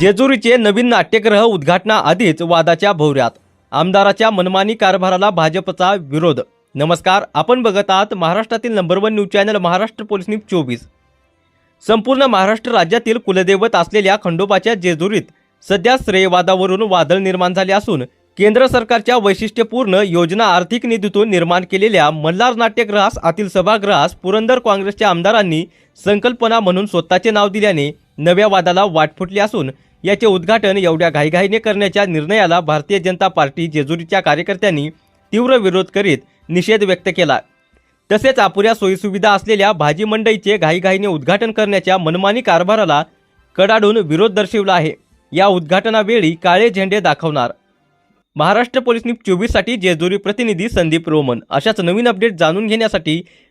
जेजुरीचे नवीन नाट्यगृह उद्घाटनाआधीच वादाच्या भोवऱ्यात. आमदाराच्या मनमानी कारभाराला भाजपचा विरोध. नमस्कार आपण बघत आहात महाराष्ट्रातील number one news channel Maharashtra police news चोवीस. संपूर्ण महाराष्ट्र राज्यातील कुलदैवत असलेल्या खंडोबाच्या जेजुरीत सध्या श्रेयवादावरून वादळ निर्माण झाले असून केंद्र सरकारच्या वैशिष्ट्यपूर्ण योजना आर्थिक निधीतून निर्माण केलेल्या मल्हार नाट्यगृहास आतील सभागृहास पुरंदर काँग्रेसच्या आमदारांनी संकल्पना म्हणून स्वतःचे नाव दिल्याने नव्या वादाला वाट फुटली असून याचे उद्घाटन एवढ्या घाईघाईने करण्याच्या निर्णयाला भारतीय जनता पार्टी जेजुरीच्या कार्यकर्त्यांनी तीव्र विरोध करीत निषेध व्यक्त केला. तसेच अपुऱ्या सोयीसुविधा असलेल्या भाजी मंडईचे घाईघाईने उद्घाटन करण्याच्या मनमानी कारभाराला कडाडून विरोध दर्शविला आहे. या उद्घाटनावेळी काळे झेंडे दाखवणार. महाराष्ट्र पोलीस न्यूज चोवीससाठी जेजुरी प्रतिनिधी संदीप रोमन. अशाच नवीन अपडेट जाणून घेण्यासाठी